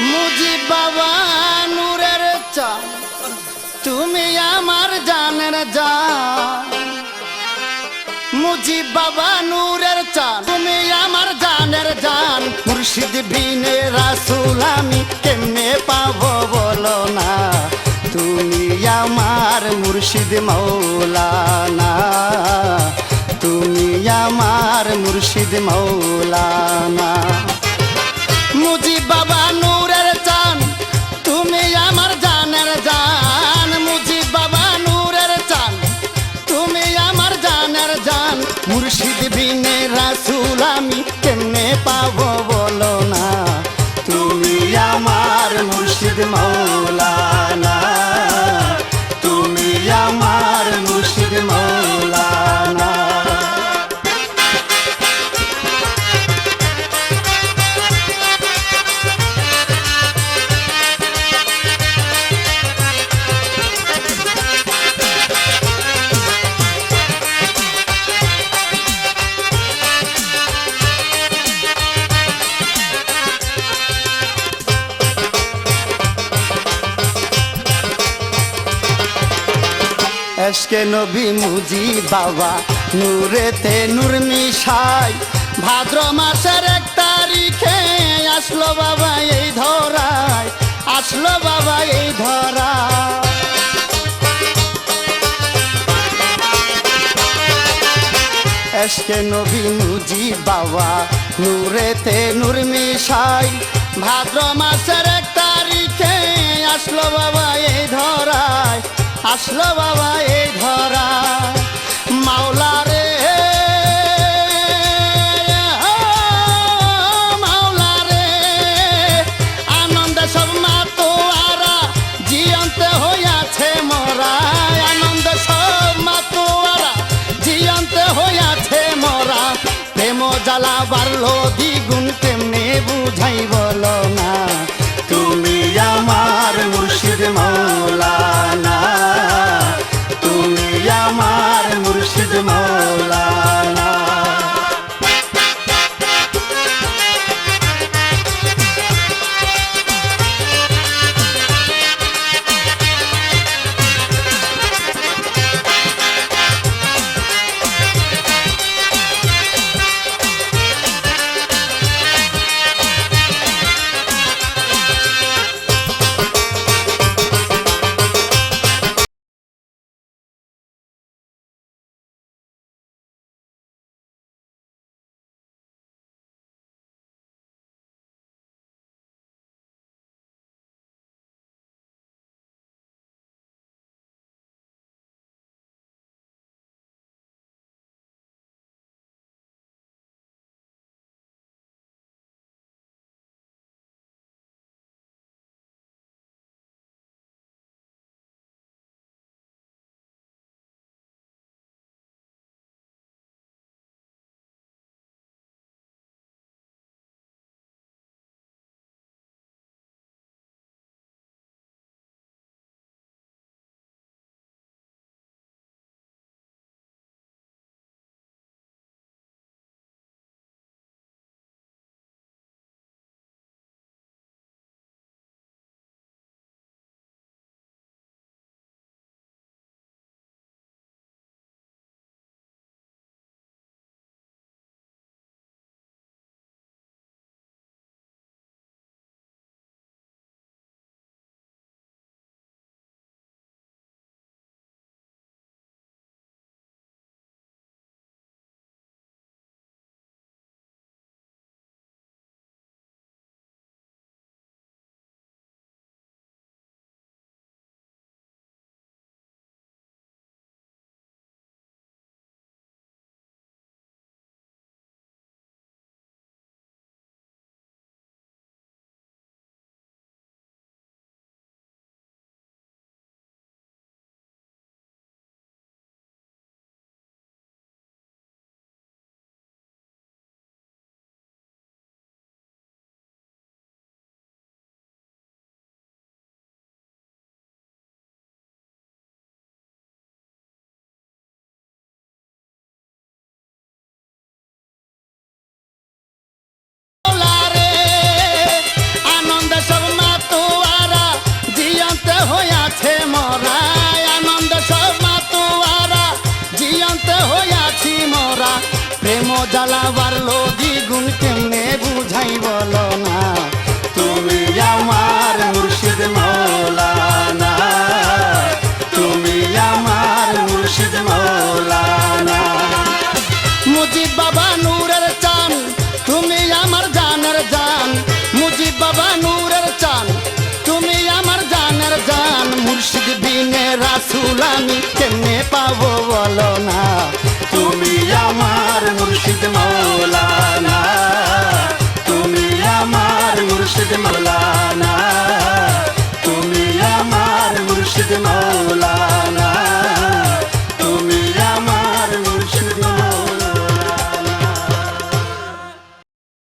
মুজিব বাবা নূরের চান তুমি আমার জানের জান মুজিব বাবা নূরের চান তুমি আমার জানের জান। মুর্শিদ বিনে রাসুল আমি কেমনে পাবো বলো না। তুমি আমার মুর্শিদ মৌলানা। তুমি আমার মুর্শিদ মৌলানা। মুজিব বাবা বিনে রাসুল আমি কেমনে পাবো? এসকে নবী মুজি বাবা। নূরেতে নূর মিশাই। ভাদ্র মাসের এক তারিখে আসলো বাবা এই ধরায়। আসলো বাবা এই ধরা এসকে নবী মুজি বাবা। নূরেতে নূর মিশাই। ভাদ্র মাসের এক তারিখে আসলো বাবা এই ধরায়। আসলো বাবা এই ধরায় মাওলা রে মাওলা রে, আনন্দ সব মাতোয়ারা জিয়ন্তে হইয়াছে মরা। আনন্দ সব মা মাতোয়ারা জিয়ন্তে হইয়াছে মরা। প্রেম জ্বালা বাড়লো দ্বিগুণ, তেমনি বুঝাই বলো। জ্বালা বাড়লো, দ্বিগুণ কেমনে বুঝাই বলো না। তুমি আমার মুর্শিদ মৌলানা। তুমি আমার মুর্শিদ মৌলানা। মুজিব বাবা নূরের চান, তুমি আমার জানের জান। মুজিব বাবা নূরের চান, তুমি আমার জানের জান। মুর্শিদ বিনে রাসুল আমি কেমনে পাবো বলো না। তুমি মুর্শিদ মৌলানা তুমি আমার মুর্শিদ মৌলানা